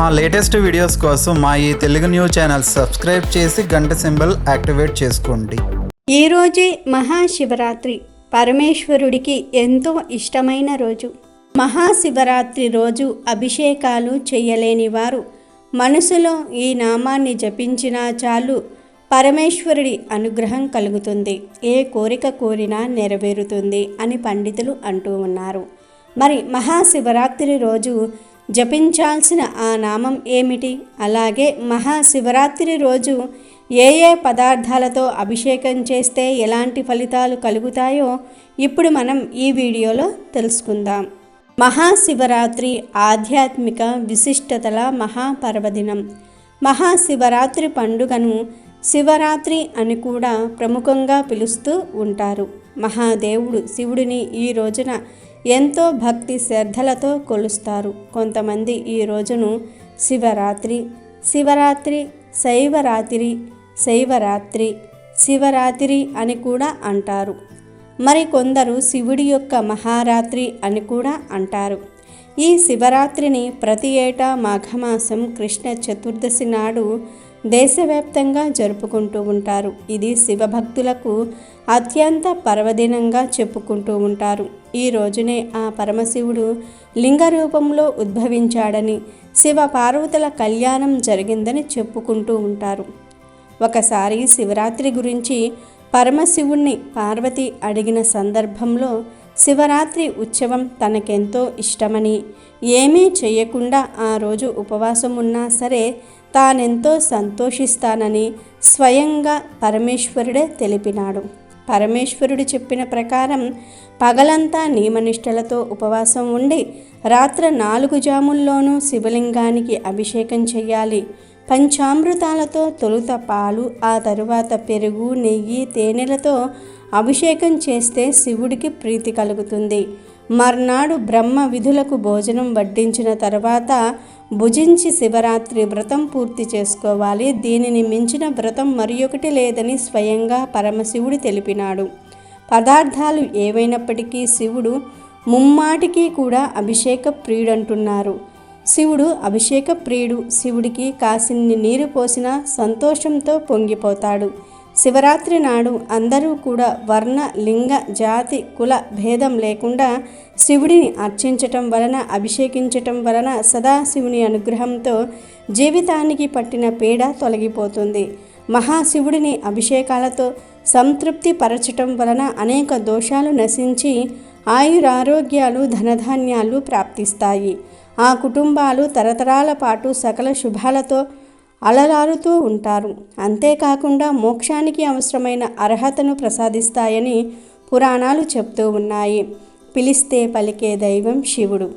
మా latest videos కోసం మా ఈ తెలుగు న్యూస్ ఛానల్ సబ్స్క్రైబ్ చేసి గంట సింబల్ యాక్టివేట్ చేసుకోండి. ఈరోజే మహాశివరాత్రి. పరమేశ్వరుడికి ఎంతో ఇష్టమైన రోజు. మహాశివరాత్రి రోజు అభిషేకాలు చేయలేని వారు. మనసులో ఈ నామాన్ని జపించినా చాలు పరమేశ్వరుడి అనుగ్రహం కలుగుతుంది. ఏ కోరిక కోరినా నెరవేరుతుంది అని పండితులు అంటూ ఉన్నారు. మరి మహాశివరాత్రి రోజు జపించాల్సిన ఆ నామం ఏమిటి? అలాగే మహాశివరాత్రి రోజు ఏ ఏ పదార్థాలతో అభిషేకం చేస్తే ఎలాంటి ఫలితాలు కలుగుతాయో ఇప్పుడు మనం ఈ వీడియోలో తెలుసుకుందాం. మహాశివరాత్రి ఆధ్యాత్మిక విశిష్టతల మహాపర్వదినం. మహాశివరాత్రి పండుగను శివరాత్రి అని కూడా ప్రముఖంగా పిలుస్తూ ఉంటారు. మహాదేవుడు శివుడిని ఈ రోజున ఎంతో భక్తి శ్రద్ధలతో కొలుస్తారు. కొంతమంది ఈ రోజును శివరాత్రి శివరాత్రి శైవరాత్రి శైవరాత్రి శివరాత్రి అని కూడా అంటారు. మరి కొందరు శివుడి యొక్క మహారాత్రి అని కూడా అంటారు. ఈ శివరాత్రిని ప్రతి ఏటా మాఘమాసం కృష్ణ చతుర్దశి నాడు దేశవ్యాప్తంగా జరుపుకుంటూ ఉంటారు. ఇది శివభక్తులకు అత్యంత పర్వదినంగా చెప్పుకుంటూ ఉంటారు. ఈ రోజునే ఆ పరమశివుడు లింగ రూపంలో ఉద్భవించాడని శివ పార్వతుల కళ్యాణం జరిగిందని చెప్పుకుంటూ ఉంటారు. ఒకసారి శివరాత్రి గురించి పరమశివుణ్ణి పార్వతి అడిగిన సందర్భంలో శివరాత్రి ఉత్సవం తనకెంతో ఇష్టమని ఏమీ చేయకుండా ఆ రోజు ఉపవాసం ఉన్నా సరే తానెంతో సంతోషిస్తానని స్వయంగా పరమేశ్వరుడే తెలిపినాడు. పరమేశ్వరుడు చెప్పిన ప్రకారం పగలంతా నియమనిష్టలతో ఉపవాసం ఉండి రాత్ర నాలుగు జాముల్లోనూ శివలింగానికి అభిషేకం చేయాలి పంచామృతాలతో తొలుత పాలు ఆ తరువాత పెరుగు నెయ్యి తేనెలతో అభిషేకం చేస్తే శివుడికి ప్రీతి కలుగుతుంది. మర్నాడు బ్రహ్మ విధులకు భోజనం వడ్డించిన తర్వాత భుజించి శివరాత్రి వ్రతం పూర్తి చేసుకోవాలి. దీనిని మించిన వ్రతం మరి ఒకటి లేదని స్వయంగా పరమశివుడు తెలిపినాడు. పదార్థాలు ఏవైనప్పటికీ శివుడు ముమ్మాటికి కూడా అభిషేక ప్రియుడంటున్నారు. శివుడు అభిషేక ప్రియుడు. శివుడికి కాసిన్ని నీరు పోసినా సంతోషంతో పొంగిపోతాడు. శివరాత్రి నాడు అందరూ కూడా వర్ణ లింగ జాతి కుల భేదం లేకుండా శివుడిని అర్చించటం వలన అభిషేకించటం వలన సదాశివుని అనుగ్రహంతో జీవితానికి పట్టిన పీడ తొలగిపోతుంది. మహాశివుడిని అభిషేకాలతో సంతృప్తి పరచటం వలన అనేక దోషాలు నశించి ఆయురారోగ్యాలు ధనధాన్యాలు ప్రాప్తిస్తాయి. ఆ కుటుంబాలు తరతరాల పాటు సకల శుభాలతో అలరారుతూ ఉంటారు. అంతేకాకుండా మోక్షానికి అవసరమైన అర్హతను ప్రసాదిస్తాయని పురాణాలు చెప్తూ ఉన్నాయి. పిలిస్తే పలికే దైవం శివుడు.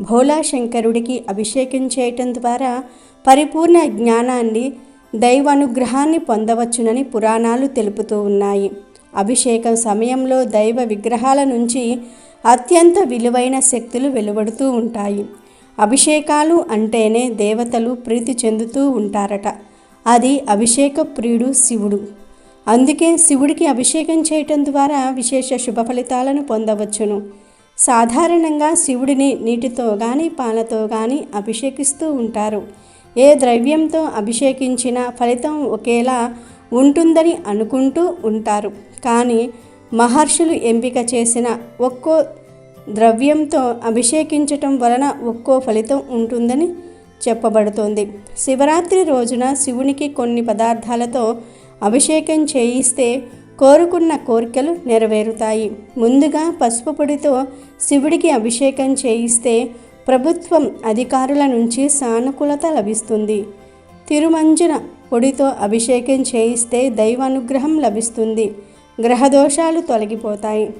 భోలా శంకరుడికి అభిషేకం చేయటం ద్వారా పరిపూర్ణ జ్ఞానాన్ని దైవానుగ్రహాన్ని పొందవచ్చునని పురాణాలు తెలుపుతూ ఉన్నాయి. అభిషేకం సమయంలో దైవ విగ్రహాల నుంచి అత్యంత విలువైన శక్తులు వెలువడుతూ ఉంటాయి. అభిషేకాలు అంటేనే దేవతలు ప్రీతి చెందుతూ ఉంటారట. అది అభిషేక ప్రియుడు శివుడు. అందుకే శివుడికి అభిషేకం చేయటం ద్వారా విశేష శుభ ఫలితాలను పొందవచ్చును. సాధారణంగా శివుడిని నీటితో కానీ పాలతో కానీ అభిషేకిస్తూ ఉంటారు. ఏ ద్రవ్యంతో అభిషేకించినా ఫలితం ఒకేలా ఉంటుందని అనుకుంటూ ఉంటారు. కానీ మహర్షులు ఎంపిక చేసిన ఒక్కో ద్రవ్యంతో అభిషేకించటం వలన ఒక్కో ఫలితం ఉంటుందని చెప్పబడుతోంది. శివరాత్రి రోజున శివునికి కొన్ని పదార్థాలతో అభిషేకం చేయిస్తే కోరుకున్న కోరికలు నెరవేరుతాయి. ముందుగా పసుపు పొడితో శివుడికి అభిషేకం చేయిస్తే ప్రభుత్వం అధికారుల నుంచి సానుకూలత లభిస్తుంది. తిరుమంజన పొడితో అభిషేకం చేయిస్తే దైవానుగ్రహం లభిస్తుంది. గ్రహదోషాలు తొలగిపోతాయి.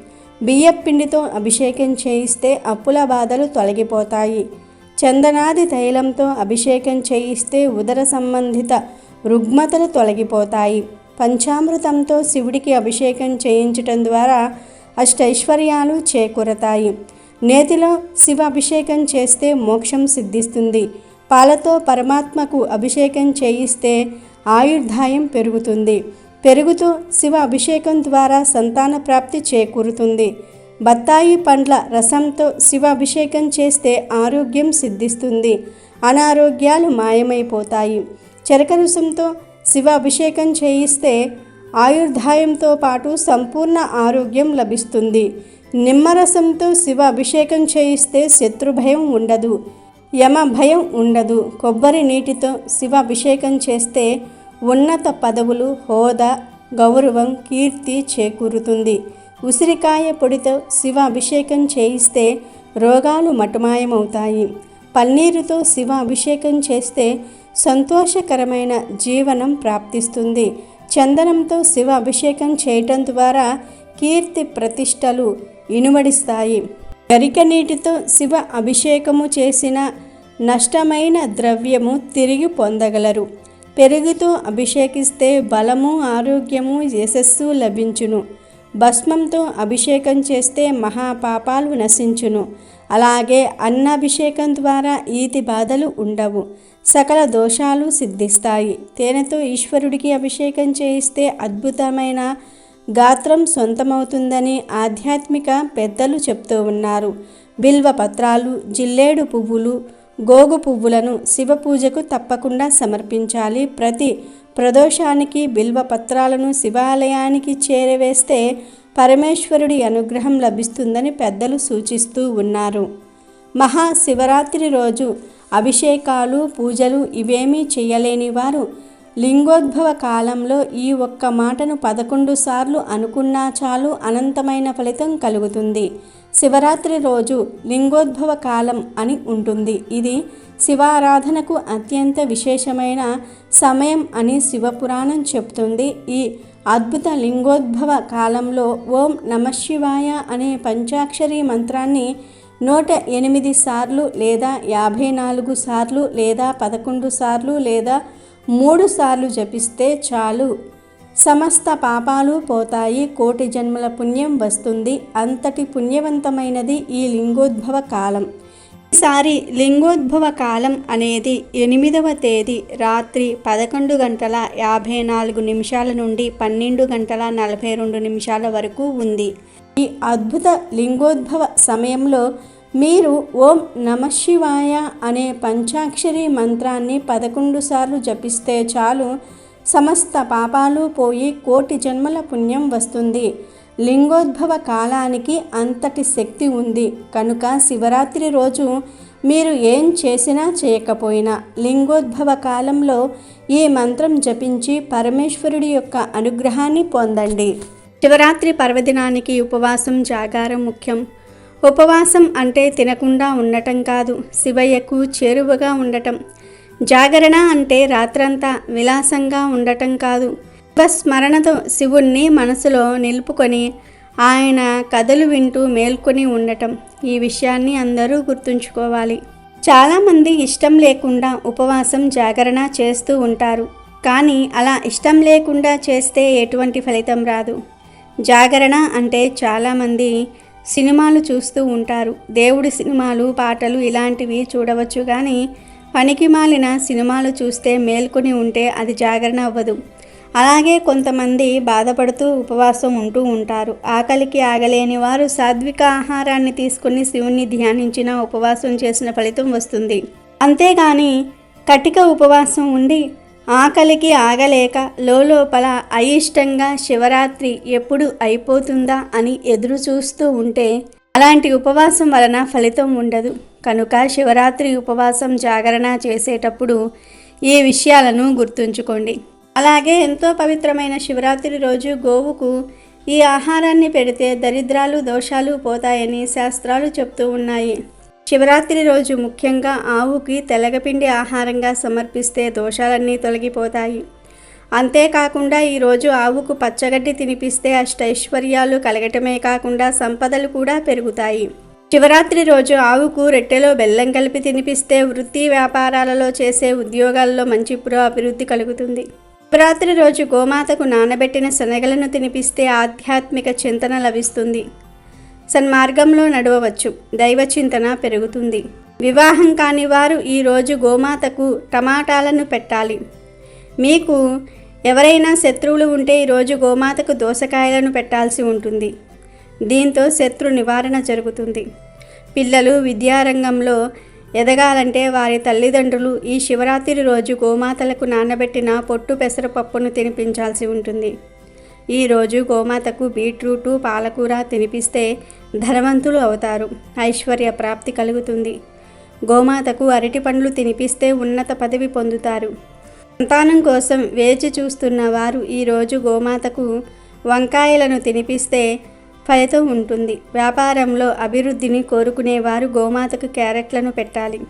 బియ్యపిండితో అభిషేకం చేయిస్తే అప్పుల బాధలు తొలగిపోతాయి. చందనాది తైలంతో అభిషేకం చేయిస్తే ఉదర సంబంధిత రుగ్మతలు తొలగిపోతాయి. పంచామృతంతో శివుడికి అభిషేకం చేయించటం ద్వారా అష్టైశ్వర్యాలు చేకూరతాయి. నేతిలో శివ అభిషేకం చేస్తే మోక్షం సిద్ధిస్తుంది. పాలతో పరమాత్మకు అభిషేకం చేయిస్తే ఆయుర్ధాయం పెరుగుతుంది. పెరుగుతూ శివ అభిషేకం ద్వారా సంతాన ప్రాప్తి చేకూరుతుంది. బత్తాయి పండ్ల రసంతో శివాభిషేకం చేస్తే ఆరోగ్యం సిద్ధిస్తుంది. అనారోగ్యాలు మాయమైపోతాయి. చెరక రసంతో శివాభిషేకం చేయిస్తే ఆయుర్దాయంతో పాటు సంపూర్ణ ఆరోగ్యం లభిస్తుంది. నిమ్మరసంతో శివ అభిషేకం చేయిస్తే శత్రుభయం ఉండదు. యమ భయం ఉండదు. కొబ్బరి నీటితో శివ అభిషేకం చేస్తే ఉన్నత పదవులు హోదా గౌరవం కీర్తి చేకూరుతుంది. ఉసిరికాయ పొడితో శివ అభిషేకం చేయిస్తే రోగాలు మటుమాయమవుతాయి. పన్నీరుతో శివ అభిషేకం చేస్తే సంతోషకరమైన జీవనం ప్రాప్తిస్తుంది. చందనంతో శివ అభిషేకం చేయటం ద్వారా కీర్తి ప్రతిష్టలు ఇనుమడిస్తాయి. గరిక నీటితో శివ అభిషేకము చేసిన నష్టమైన ద్రవ్యము తిరిగి పొందగలరు. పెరుగుతో అభిషేకిస్తే బలము ఆరోగ్యము యశస్సు లభించును. భస్మంతో అభిషేకం చేస్తే మహాపాపాలు నశించును. అలాగే అన్నాభిషేకం ద్వారా ఈతి బాధలు ఉండవు. సకల దోషాలు సిద్ధిస్తాయి. తేనెతో ఈశ్వరుడికి అభిషేకం చేయిస్తే అద్భుతమైన గాత్రం సొంతమవుతుందని ఆధ్యాత్మిక పెద్దలు చెప్తూ ఉన్నారు. బిల్వ పత్రాలు జిల్లేడు పువ్వులు గోగు పువ్వులను శివ పూజకు తప్పకుండా సమర్పించాలి. ప్రతి ప్రదోషానికి బిల్వ పత్రాలను శివాలయానికి చేరవేస్తే పరమేశ్వరుడి అనుగ్రహం లభిస్తుందని పెద్దలు సూచిస్తూ ఉన్నారు. మహాశివరాత్రి రోజు అభిషేకాలు పూజలు ఇవేమీ చేయలేని వారు లింగోద్భవ కాలంలో ఈ ఒక్క మాటను పదకొండు సార్లు అనుకున్నా చాలు అనంతమైన ఫలితం కలుగుతుంది. శివరాత్రి రోజు లింగోద్భవ కాలం అని ఉంటుంది. ఇది శివారాధనకు అత్యంత విశేషమైన సమయం అని శివపురాణం చెప్తుంది. ఈ అద్భుత లింగోద్భవ కాలంలో ఓం నమశివాయ అనే పంచాక్షరి మంత్రాన్ని నూట ఎనిమిది సార్లు లేదా యాభై నాలుగు సార్లు లేదా పదకొండు సార్లు లేదా మూడు సార్లు జపిస్తే చాలు. సమస్త పాపాలు పోతాయి కోటి జన్మల పుణ్యం వస్తుంది. అంతటి పుణ్యవంతమైనది ఈ లింగోద్భవ కాలం. ఈసారి లింగోద్భవ కాలం అనేది ఎనిమిదవ తేదీ రాత్రి పదకొండు గంటల యాభై నాలుగు నిమిషాల నుండి పన్నెండు గంటల నలభై రెండు నిమిషాల వరకు ఉంది. ఈ అద్భుత లింగోద్భవ సమయంలో మీరు ఓం నమశివాయ అనే పంచాక్షరి మంత్రాన్ని పదకొండు సార్లు జపిస్తే చాలు సమస్త పాపాలు పోయి కోటి జన్మల పుణ్యం వస్తుంది. లింగోద్భవ కాలానికి అంతటి శక్తి ఉంది. కనుక శివరాత్రి రోజు మీరు ఏం చేసినా చేయకపోయినా లింగోద్భవ కాలంలో ఈ మంత్రం జపించి పరమేశ్వరుడి యొక్క అనుగ్రహాన్ని పొందండి. శివరాత్రి పర్వదినానికి ఉపవాసం జాగారం ముఖ్యం. ఉపవాసం అంటే తినకుండా ఉండటం కాదు. శివయ్యకు చేరువగా ఉండటం. జాగరణ అంటే రాత్రంతా విలాసంగా ఉండటం కాదు. స్మరణతో శివుణ్ణి మనసులో నిలుపుకొని ఆయన కథలు వింటూ మేల్కొని ఉండటం ఈ విషయాన్ని అందరూ గుర్తుంచుకోవాలి. చాలామంది ఇష్టం లేకుండా ఉపవాసం జాగరణ చేస్తూ ఉంటారు. కానీ అలా ఇష్టం లేకుండా చేస్తే ఎటువంటి ఫలితం రాదు. జాగరణ అంటే చాలామంది సినిమాలు చూస్తూ ఉంటారు. దేవుడి సినిమాలు పాటలు ఇలాంటివి చూడవచ్చు. కానీ పనికి మాలిన సినిమాలు చూస్తే మేల్కొని ఉంటే అది జాగరణ అవ్వదు. అలాగే కొంతమంది బాధపడుతూ ఉపవాసం ఉంటూ ఉంటారు. ఆకలికి ఆగలేని వారు సాత్విక ఆహారాన్ని తీసుకుని శివుణ్ణి ధ్యానించిన ఉపవాసం చేసిన ఫలితం వస్తుంది. అంతేగాని కటిక ఉపవాసం ఉండి ఆకలికి ఆగలేక లోపల అయిష్టంగా శివరాత్రి ఎప్పుడు అయిపోతుందా అని ఎదురు చూస్తూ ఉంటే అలాంటి ఉపవాసం వలన ఫలితం ఉండదు. కనుక శివరాత్రి ఉపవాసం జాగరణ చేసేటప్పుడు ఈ విషయాలను గుర్తుంచుకోండి. అలాగే ఎంతో పవిత్రమైన శివరాత్రి రోజు గోవుకు ఈ ఆహారాన్ని పెడితే దరిద్రాలు దోషాలు పోతాయని శాస్త్రాలు చెప్తూ ఉన్నాయి. శివరాత్రి రోజు ముఖ్యంగా ఆవుకి తెలగపిండి ఆహారంగా సమర్పిస్తే దోషాలన్నీ తొలగిపోతాయి. అంతేకాకుండా ఈరోజు ఆవుకు పచ్చగడ్డి తినిపిస్తే అష్టైశ్వర్యాలు కలగటమే కాకుండా సంపదలు కూడా పెరుగుతాయి. శివరాత్రి రోజు ఆవుకు రెట్టెలో బెల్లం కలిపి తినిపిస్తే వృత్తి వ్యాపారాలలో చేసే ఉద్యోగాల్లో మంచి పురోభివృద్ధి కలుగుతుంది. శివరాత్రి రోజు గోమాతకు నానబెట్టిన శనగలను తినిపిస్తే ఆధ్యాత్మిక చింతన లభిస్తుంది. సన్మార్గంలో నడవవచ్చు దైవ చింతన పెరుగుతుంది. వివాహం కాని వారు ఈరోజు గోమాతకు టమాటాలను పెట్టాలి. మీకు ఎవరైనా శత్రువులు ఉంటే ఈరోజు గోమాతకు దోసకాయలను పెట్టాల్సి ఉంటుంది. దీంతో శత్రు నివారణ జరుగుతుంది. పిల్లలు విద్యారంగంలో ఎదగాలంటే వారి తల్లిదండ్రులు ఈ శివరాత్రి రోజు గోమాతలకు నానబెట్టిన పొట్టు పెసరపప్పును తినిపించాల్సి ఉంటుంది. ఈరోజు గోమాతకు బీట్రూటు పాలకూర తినిపిస్తే ధనవంతులు అవుతారు. ఐశ్వర్య ప్రాప్తి కలుగుతుంది. గోమాతకు అరటి పండ్లు తినిపిస్తే ఉన్నత పదవి పొందుతారు. సంతానం కోసం వేచి చూస్తున్న వారు ఈరోజు గోమాతకు వంకాయలను తినిపిస్తే ఫలితం ఉంటుంది. వ్యాపారంలో అభివృద్ధిని కోరుకునేవారు గోమాతకు క్యారెట్లను పెట్టాలి.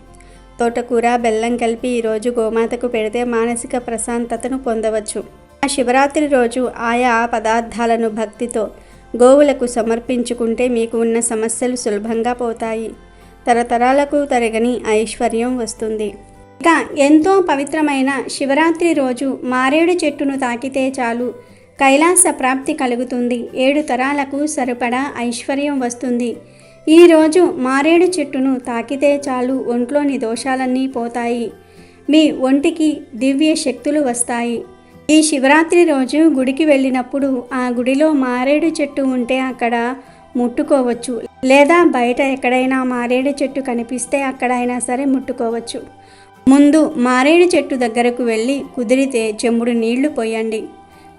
తోటకూర బెల్లం కలిపి ఈరోజు గోమాతకు పెడితే మానసిక ప్రశాంతతను పొందవచ్చు. ఆ శివరాత్రి రోజు ఆయా పదార్థాలను భక్తితో గోవులకు సమర్పించుకుంటే మీకు ఉన్న సమస్యలు సులభంగా పోతాయి. తరతరాలకు తరగని ఐశ్వర్యం వస్తుంది. ఇక ఎంతో పవిత్రమైన శివరాత్రి రోజు మారేడు చెట్టును తాకితే చాలు. కైలాస ప్రాప్తి కలుగుతుంది. ఏడు తరాలకు సరిపడా ఐశ్వర్యం వస్తుంది. ఈరోజు మారేడు చెట్టును తాకితే చాలు. ఒంట్లోని దోషాలన్నీ పోతాయి. మీ ఒంటికి దివ్య శక్తులు వస్తాయి. ఈ శివరాత్రి రోజు గుడికి వెళ్ళినప్పుడు ఆ గుడిలో మారేడు చెట్టు ఉంటే అక్కడ ముట్టుకోవచ్చు. లేదా బయట ఎక్కడైనా మారేడు చెట్టు కనిపిస్తే అక్కడైనా సరే ముట్టుకోవచ్చు. ముందు మారేడు చెట్టు దగ్గరకు వెళ్ళి కుదిరితే చెంబుడు నీళ్ళు పోయండి.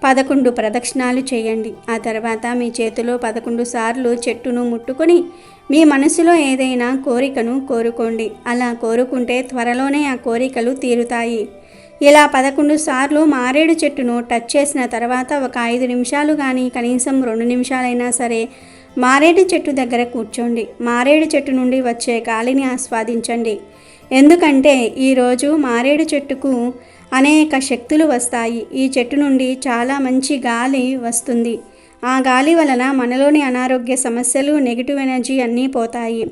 పదకొండు ప్రదక్షిణాలు చేయండి. ఆ తర్వాత మీ చేతిలో పదకొండు సార్లు చెట్టును ముట్టుకొని మీ మనసులో ఏదైనా కోరికను కోరుకోండి. అలా కోరుకుంటే త్వరలోనే ఆ కోరికలు తీరుతాయి. ఇలా పదకొండు సార్లు మారేడు చెట్టును టచ్ చేసిన తర్వాత ఒక ఐదు నిమిషాలు కానీ కనీసం రెండు నిమిషాలైనా సరే మారేడు చెట్టు దగ్గర కూర్చోండి. మారేడు చెట్టు నుండి వచ్చే గాలిని ఆస్వాదించండి. ఎందుకంటే ఈరోజు మారేడు చెట్టుకు అనేక శక్తులు వస్తాయి. ఈ చెట్టు నుండి చాలా మంచి గాలి వస్తుంది. ఆ గాలి వలన మనలోని అనారోగ్య సమస్యలు నెగిటివ్ ఎనర్జీ అన్నీ పోతాయి.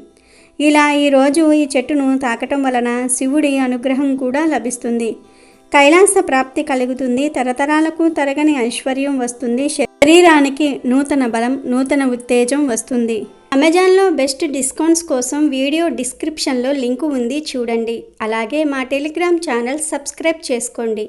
ఇలా ఈరోజు ఈ చెట్టును తాకటం వలన శివుడి అనుగ్రహం కూడా లభిస్తుంది. కైలాస ప్రాప్తి కలుగుతుంది. తరతరాలకు తరగని ఐశ్వర్యం వస్తుంది. శరీరానికి నూతన బలం నూతన ఉత్తేజం వస్తుంది. అమెజాన్లో బెస్ట్ డిస్కౌంట్స్ కోసం వీడియో డిస్క్రిప్షన్లో లింకు ఉంది. చూడండి. అలాగే మా టెలిగ్రామ్ ఛానల్ సబ్స్క్రైబ్ చేసుకోండి.